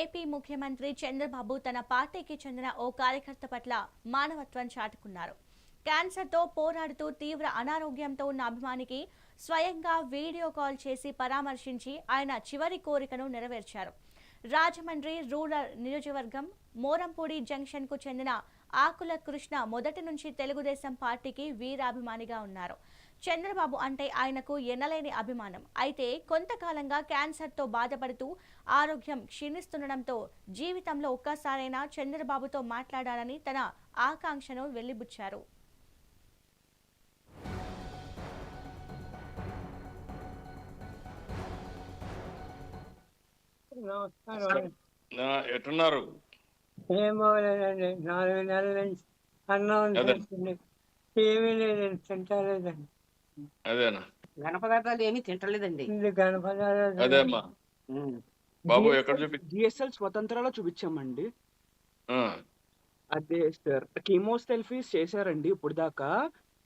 AP ముఖ్యమంత్రి చంద్రబాబు తన పార్టీకి చెందిన ఓ కార్యకర్త పట్ల మానవత్వం చాటుకున్నారు. క్యాన్సర్తో పోరాడుతూ తీవ్ర అనారోగ్యంతో ఉన్న అభిమానికి స్వయంగా వీడియో కాల్ చేసి పరామర్శించి ఆయన చివరి కోరికను నెరవేర్చారు. రాజమండ్రి రూరల్ నియోజకవర్గం మోరంపూడి జంక్షన్కు చెందిన ఆకుల కృష్ణ మొదటి నుంచి తెలుగుదేశం పార్టీకి వీరాభిమానిగా ఉన్నారు. చంద్రబాబు అంటే ఆయనకు ఎనలేని అభిమానం. అయితే కొంతకాలంగా క్యాన్సర్తో బాధపడుతూ ఆరోగ్యం క్షీణిస్తుండటంతో జీవితంలో ఒక్కసారైనా చంద్రబాబుతో మాట్లాడాలని తన ఆకాంక్షను వెళ్ళిబుచ్చారు నమస్కారం. ఆ, ఎట్టున్నారు? ఏం బాగలేదండి నాలుగు నెలల నుంచి అన్నం ఏమీ లేదండి తింటలేదండి అదేనా? ఘన పదార్థాలు ఏమీ తింటలేదండి. అదే అమ్మా. బాబు ఎక్కడ చూపి జిఎస్ఎల్ స్వతంత్రాలో చూపించామండి. అదే సార్. కీమోథెరపీస్ చేశారండి ఇప్పుడు దాకా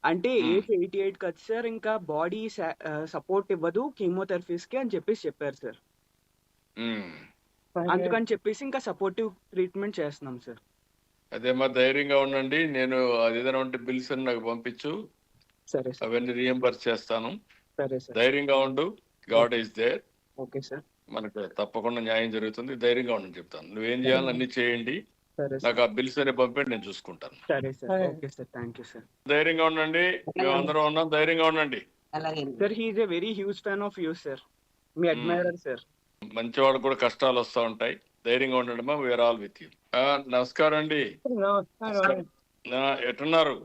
అంటే. ఏజ్ ఎయిటీ ఎయిట్ కదా సార్. ఇంకా బాడీ సపోర్ట్ ఇవ్వదు కీమోథెరపీస్కి అని చెప్పేసి చెప్పారు సార్. అందుకని చెప్పేసి ఇంకా సపోర్టివ్ ట్రీట్మెంట్ చేస్తున్నాం సార్. అదేమ్మా ధైర్యంగా ఉండండి. నేను అది ఏదైనా ఉంటే బిల్స్ నాకు పంపించు. సరే సార్. అవన్నీ రియంబర్స్ చేస్తాను. సరే సార్. ధైర్యంగా ఉండు. God is there okay sir. మనకు తప్పకుండా న్యాయం జరుగుతుంది. ధైర్యంగా ఉండని చెప్తాను. నువ్వేం చేయాలో అన్ని చేయండి. సరే సార్. నాకు ఆ బిల్స్ అనే పంపండి నేను చూసుకుంటాను. సరే సార్. సరే. Okay sir. Thank you sir. ధైర్యంగా ఉండండి. మేమందరం ఉన్నాం. ధైర్యంగా ఉండండి. అలాగే. Sir he is a very huge fan of you sir me admirer sir మంచి వాళ్ళకు కూడా కష్టాలు వస్తూ ఉంటాయి. ధైర్యంగా ఉండండి మా వీఆర్ ఆల్ విత్ యూ నమస్కారం అండి. నమస్కారం. ఎట్టున్నారు?